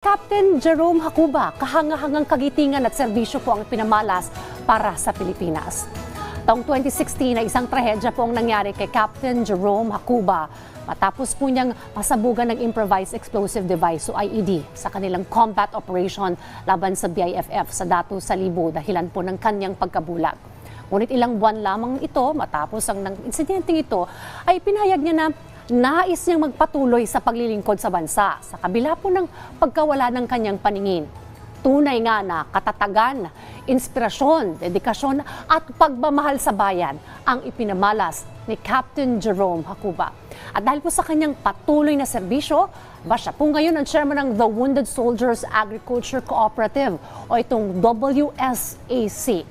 Captain Jerome Hakuba, kahangahangang kagitingan at serbisyo po ang pinamalas para sa Pilipinas. Taong 2016 ay isang trahedya po ang nangyari kay Captain Jerome Hakuba matapos po niyang pasabugan ng improvised explosive device o IED sa kanilang combat operation laban sa BIFF sa Datu Salibo dahilan po ng kanyang pagkabulag. Ngunit ilang buwan lamang ito matapos ang nang insidenteng ito ay pinahayag niya na nais niyang magpatuloy sa paglilingkod sa bansa sa kabila po ng pagkawala ng kanyang paningin. Tunay nga na katatagan, inspirasyon, dedikasyon at pagmamahal sa bayan ang ipinamalas ni Captain Jerome Hakuba. At dahil po sa kanyang patuloy na serbisyo, ba siya po ngayon ang chairman ng The Wounded Soldiers Agriculture Cooperative o itong WSAC.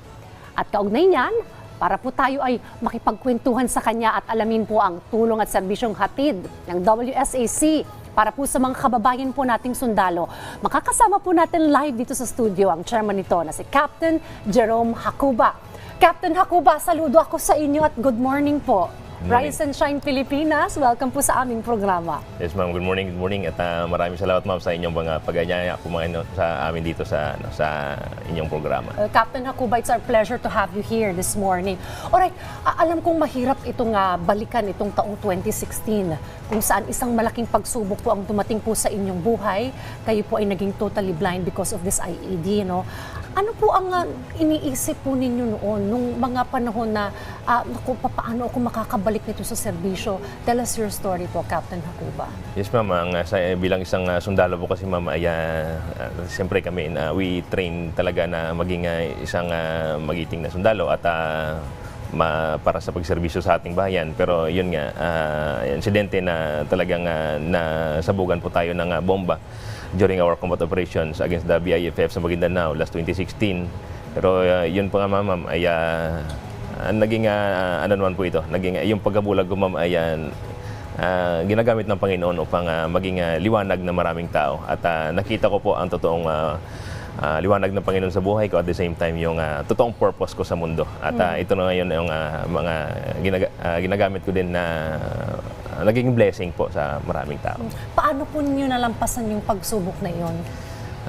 At kaugnay niyan, para po tayo ay makipagkwentuhan sa kanya at alamin po ang tulong at serbisyong hatid ng WSAC para po sa mga kababayan po nating sundalo. Makakasama po natin live dito sa studio ang chairman nito na si Captain Jerome Hakuba. Captain Hakuba, saludo ako sa inyo at good morning po. Rise and Shine Pilipinas, welcome po sa aming programa. Yes ma'am, good morning, good morning at ah, maraming salamat ma'am sa inyong mga pag-anyaya po mga ino- sa amin dito sa ano, sa inyong programa. Uh, Captain Hakuba, it's our pleasure to have you here this morning. Alright, a- alam kong mahirap itong ah, balikan itong taong 2016 kung saan isang malaking pagsubok po ang dumating po sa inyong buhay. Kayo po ay naging totally blind because of this IED, no? Ano po ang ah, iniisip po ninyo noon nung mga panahon na uh, naku, paano ako makakabalik nito sa serbisyo? Tell us your story po, Captain Hakuba. Yes ma'am, ang, ah, sa, bilang isang ah, sundalo po kasi ma'am ay ah, ah, siyempre kami na we train talaga na maging ah, isang ah, magiting na sundalo at ah, ma, para sa pagserbisyo sa ating bayan. Pero yun nga, ah, insidente na talagang ah, nasabugan po tayo ng ah, bomba during our combat operations against the BIFF sa Maguindanao last 2016. Pero ah, yun po nga ma'am, ay ah, ah, naging ah, ano naman po ito, naging ah, yung pagkabulag ko ma'am ay ah, ginagamit ng Panginoon upang ah, maging ah, liwanag ng maraming tao. At ah, nakita ko po ang totoong ah, ah, liwanag ng Panginoon sa buhay ko at the same time yung ah, totoong purpose ko sa mundo. At ah, ito na ngayon yung ah, mga ginaga- ah, ginagamit ko din na ah, naging blessing po sa maraming tao. Paano po ninyo nalampasan yung pagsubok na iyon?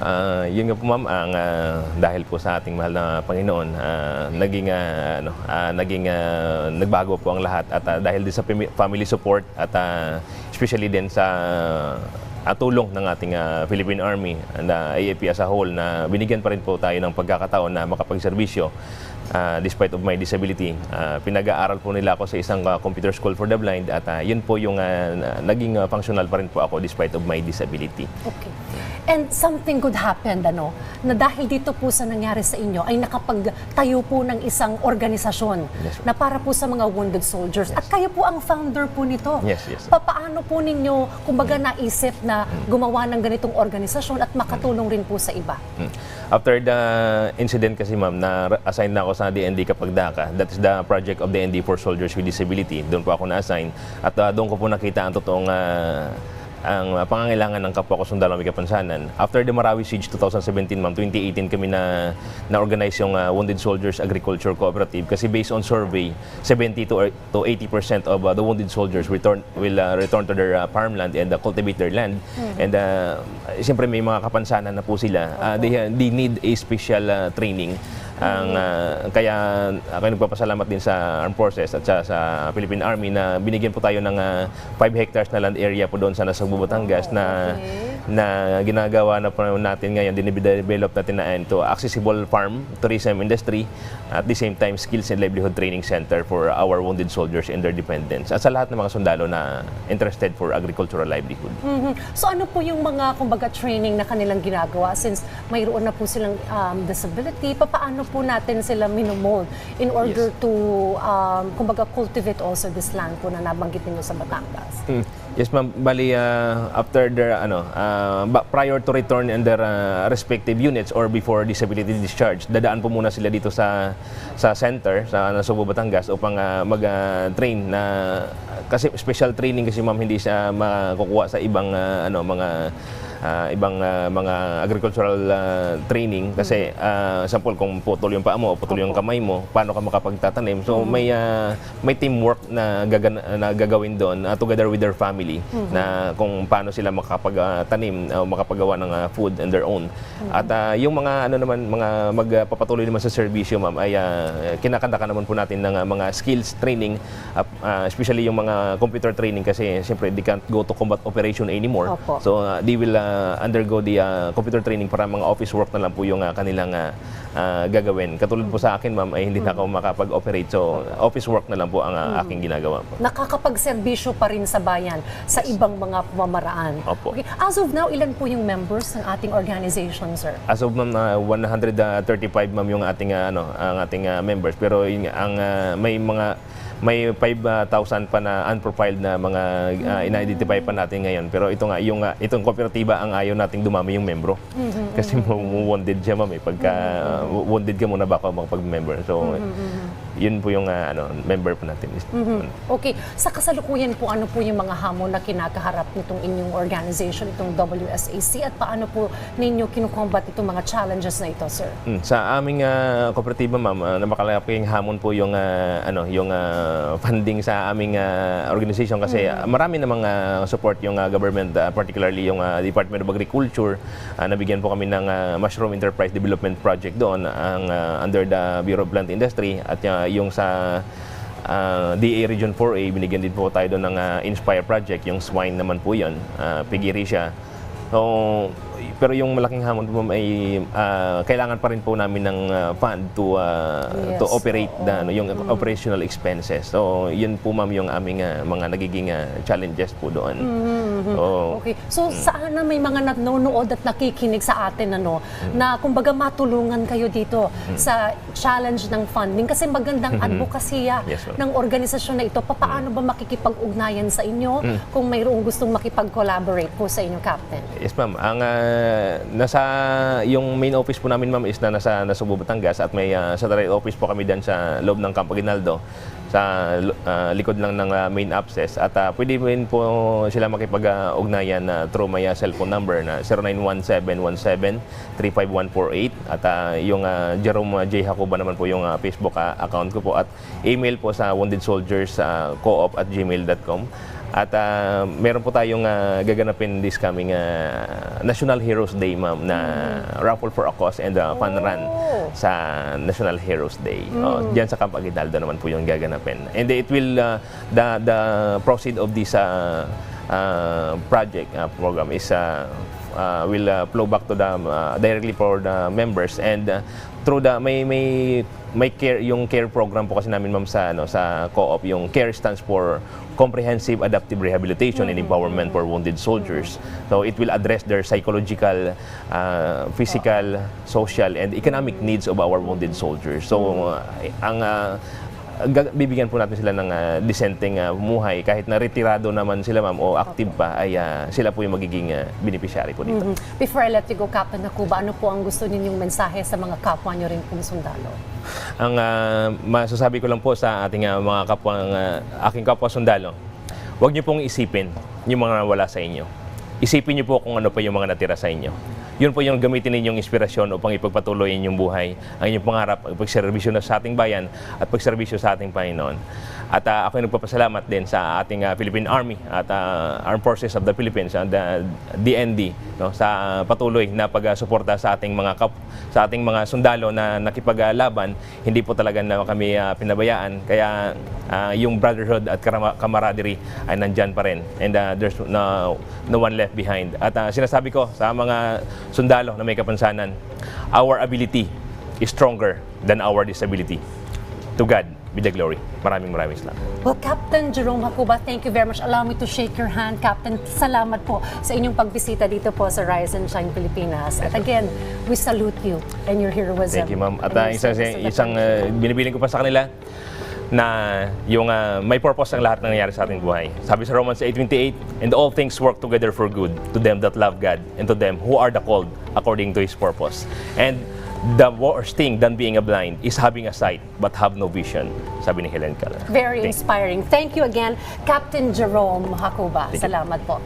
Ah, yun nga po ma'am, ang ah, dahil po sa ating mahal na Panginoon, ah, naging ah, ano, ah, naging ah, nagbago po ang lahat at ah, dahil din sa family support at ah, especially din sa ah, tulong ng ating ah, Philippine Army and ah, AAP as a whole na binigyan pa rin po tayo ng pagkakataon na makapagserbisyo Ah, despite of my disability. Ah, pinag-aaral po nila ako sa isang ah, computer school for the blind at ah, yun po yung na- naging ah, functional pa rin po ako despite of my disability. Okay. And something good happened, ano, na dahil dito po sa nangyari sa inyo, ay nakapagtayo po ng isang organisasyon Yes, na para po sa mga wounded soldiers. At kayo po ang founder po nito. Yes, yes. Papaano po ninyo, kumbaga naisip na gumawa ng ganitong organisasyon at makatulong rin po sa iba? Mm. After the incident kasi ma'am, na-assign na ako sa DND Kapagdaka. That is the project of DND for Soldiers with Disability. Doon po ako na-assign. At ah, doon ko po nakita ang totoong ah, ang ah, pangangailangan ng kapwa ko sundalo may kapansanan. After the Marawi Siege 2017, ma'am, 2018 kami na na-organize yung ah, Wounded Soldiers Agriculture Cooperative kasi based on survey, 70 to, to 80% of ah, the wounded soldiers return, will ah, return to their ah, farmland and uh, cultivate their land. And uh, siyempre may mga kapansanan na po sila. Ah, they, they need a special ah, training. Ang ah, kaya ako nagpapasalamat din sa Armed Forces at sa, sa Philippine Army na binigyan po tayo ng 5 hectares na land area po doon sa Nasugbu, Batangas na na ginagawa na po natin ngayon, dinidevelop natin na into accessible farm, tourism industry, at the same time skills and livelihood training center for our wounded soldiers and their dependents. At sa lahat ng mga sundalo na interested for agricultural livelihood. Mhm. So ano po yung mga kumbaga training na kanilang ginagawa since mayroon na po silang um, disability, paano po natin sila minomold in order to um, kumbaga cultivate also this land po na nabanggit ninyo sa Batangas? Mm. Yes ma'am, bali uh, after their ano uh, prior to return in their uh, respective units or before disability discharge, dadaan po muna sila dito sa sa center sa Nasugbu, Batangas upang uh, mag-train na kasi special training kasi ma'am hindi siya makukuha sa ibang uh, ano mga ah, ibang ah, mga agricultural ah, training kasi ah, sample kung putol yung paa mo o putol yung kamay mo, paano ka makapagtatanim. So may ah, may teamwork na, gagan- na gagawin doon ah, together with their family na kung paano sila makapagtanim o makapagawa ng ah, food on their own. At ah, yung mga ano naman mga magpapatuloy naman sa serbisyo ma'am ay uh, kinakanta naman po natin ng ah, mga skills training ah, ah, especially yung mga computer training kasi siyempre they can't go to combat operation anymore. Opo. So uh, they will uh, undergo the uh, computer training para mga office work na lang po yung uh, kanilang uh, uh, gagawin. Katulad po sa akin ma'am ay hindi na ako makapag-operate. So office work na lang po ang uh, aking ginagawa po. Nakakapagserbisyo pa rin sa bayan sa ibang mga pamamaraan. Opo. Okay. As of now, ilan po yung members ng ating organization, sir? As of ma'am, uh, 135 ma'am yung ating uh, ano, ang ating uh, members. Pero yun, nga, ang uh, may mga may 5,000 pa na unprofiled na mga uh, in-identify pa natin ngayon. Pero ito nga, yung, uh, itong kooperatiba ang ayaw nating dumami yung membro. Kasi mo wounded siya ma'am eh. Pagka uh, wounded ka muna baka makapag-member. So, yun po yung uh, ano, member po natin. Okay. Sa kasalukuyan po, ano po yung mga hamon na kinakaharap nitong inyong organization, itong WSAC, at paano po ninyo kinukombat itong mga challenges na ito, sir? Mm, Sa aming uh, kooperatiba, ma'am, uh, napakalaking hamon po yung uh, ano, yung uh, funding sa aming uh, organization kasi uh, marami namang uh, support yung uh, government, uh, particularly yung uh, Department of Agriculture. Uh, nabigyan po kami ng uh, Mushroom Enterprise Development Project doon ang uh, under the Bureau of Plant Industry at uh, yung sa uh, DA Region 4A, binigyan din po tayo doon ng uh, Inspire Project, yung swine naman po yun, uh, pigiri siya. So, pero yung malaking hamon po ay ah, kailangan pa rin po namin ng ah, fund to ah, Yes, to operate oo. the ano, yung operational expenses. So, yun po ma'am yung aming ah, mga nagiging ah, challenges po doon. So, Okay. So, sana may mga nanonood at nakikinig sa atin, ano, Mm. na kumbaga matulungan kayo dito sa challenge ng funding. Kasi magandang advocacy Mm-hmm. Yes, ma'am. ng organisasyon na ito. Paano ba makikipag-ugnayan sa inyo Mm. kung mayroong gustong makipag-collaborate po sa inyo, Captain? Yes, ma'am. Ang ah, nasa yung main office po namin, ma'am, is na nasa Nasubo, Batangas at may ah, satellite office po kami diyan sa loob ng Campo Aguinaldo sa ah, likod lang ng ah, main access at ah, pwede rin po sila makipag-ugnayan na through my ah, cellphone number na 091717-35148 at ah, yung ah, Jerome J. Jacoba naman po yung ah, Facebook ah, account ko po at email po sa wounded soldiers ah, co-op at gmail.com at ah, meron po tayong ah, gaganapin this coming ah, National Heroes Day, ma'am, na raffle for a cause and ah, fun run Oh. sa National Heroes Day. Oh, diyan sa Camp Aguinaldo naman po yung gaganapin. And it will, ah, the, the proceed of this ah, ah, project ah, program is ah, ah, will ah, flow back to the ah, directly for the members. And ah, through the may may may care yung care program po kasi namin ma'am sa ano sa co-op yung care stands for comprehensive adaptive rehabilitation and empowerment for wounded soldiers. So it will address their psychological uh, physical social and economic needs of our wounded soldiers. So uh, ang uh, bibigyan po natin sila ng uh, disenteng uh, muhay kahit na retirado naman sila ma'am o active pa ay uh, sila po yung magiging uh, beneficiary po dito. Mhm. Before I let you go, Captain Nakuba, ano po ang gusto ninyong mensahe sa mga kapwa nyo rin pong sundalo? Ang ah, masasabi ko lang po sa ating ah, mga kapwa, ah, aking kapwa sundalo, huwag niyo pong isipin yung mga wala sa inyo. Isipin niyo po kung ano pa yung mga natira sa inyo. Yun po yung gamitin ninyong inspirasyon upang ipagpatuloy inyong buhay, ang inyong pangarap, ang pagserbisyo na sa ating bayan at pagserbisyo sa ating Panginoon. At ah, ako ay nagpapasalamat din sa ating ah, Philippine Army at ah, Armed Forces of the Philippines and the DND no, sa patuloy na pagsuporta sa ating mga kap sa ating mga sundalo na nakipaglaban, hindi po talaga na kami ah, pinabayaan. Kaya ah, yung brotherhood at camaraderie ay nandyan pa rin. And ah, there's no, no one left behind. At ah, sinasabi ko sa mga sundalo na may kapansanan, our ability is stronger than our disability. To God be the glory. Maraming maraming salamat. Well, Captain Jerome Hakuba, thank you very much. Allow me to shake your hand, Captain. Salamat po sa inyong pagbisita dito po sa Rise and Shine Pilipinas. At again, we salute you and your heroism. Thank you, ma'am. At your isang, isang ah, binibiling ko pa sa kanila na yung ah, may purpose ang lahat ng nangyari sa ating buhay. Sabi sa Romans 8.28, And all things work together for good to them that love God and to them who are the called according to His purpose. And the worst thing than being a blind is having a sight but have no vision, sabi ni Helen Keller. Very Thank- inspiring. Thank you again, Captain Jerome Hakuba. Salamat po.